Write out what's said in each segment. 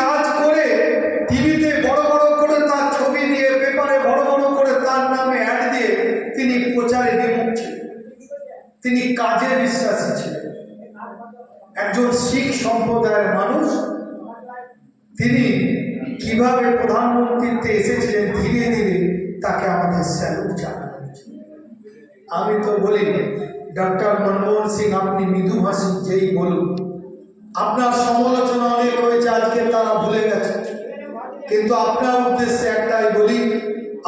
কাজ করে টিভিতে বড় বড় করে তার ছবি দিয়ে, পেপারে বড় বড় করে তার নামে অ্যাড দিয়ে তিনি প্রচারে বিমুখ ছিলেন। তিনি কাজে বিশ্বাসী ছিলেন। একজন শিখ সম্প্রদায়ের মানুষ, তিনি কীভাবে প্রধানমন্ত্রীতে এসেছিলেন, ধীরে ধীরে তাকে আমাদের স্যালুট জানানো আমি তো বলি, ডক্টর মনমোহন সিং, আপনি মৃদুভাষী যেই বলুন, আপনার সমালোচনা কিন্তু আপনার উদ্দেশ্যে একটাই বলি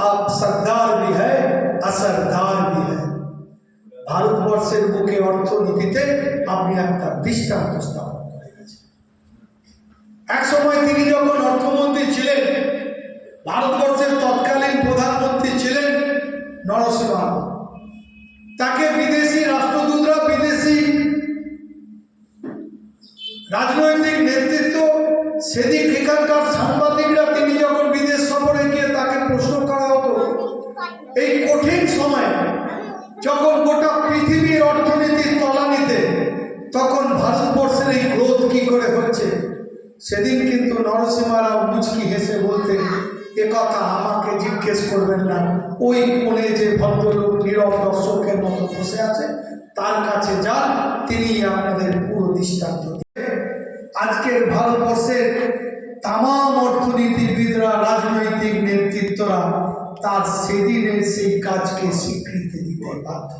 আপ হ্যায় আসরদার বি হ্যায় ভারতবর্ষের বুকে অর্থনীতিতে আপনি একটা দৃষ্টান্ত স্থাপন করে গেছেন এক সময় তিনি যখন অর্থমন্ত্রী ছিলেন, ভারতবর্ষের তৎকালীন প্রধানমন্ত্রী ছিলেন নরসিংহ তাকে বিদেশি রাষ্ট্রদূতরা বিদেশি রাজনৈতিক নেতৃত্ব সেদিক এখানকার সাংবাদিকরা কঠিন সময়, যখন গোটা পৃথিবীর অর্থনীতির তলানিতে, তখন ভারতবর্ষের এই গ্রোথ কি করে হচ্ছে? সেদিন কিন্তু নরসিংহ রাও মুচকি হেসে বলতে এ কথা আমাকে জিজ্ঞেস করবেন না। ওই কোণে যে ভদ্রলোক, নীরব দর্শকের মতো বসে আছে, তার কাছে যান তিনি আপনাদের পুরো দৃষ্টান্ত আজকের ভারতবর্ষের তাম অর্থনীতিবিদরা, রাজনৈতিক নেতৃত্বরা তার সেদিনের সেই কাজকে স্বীকৃতি দিতে বাধ্য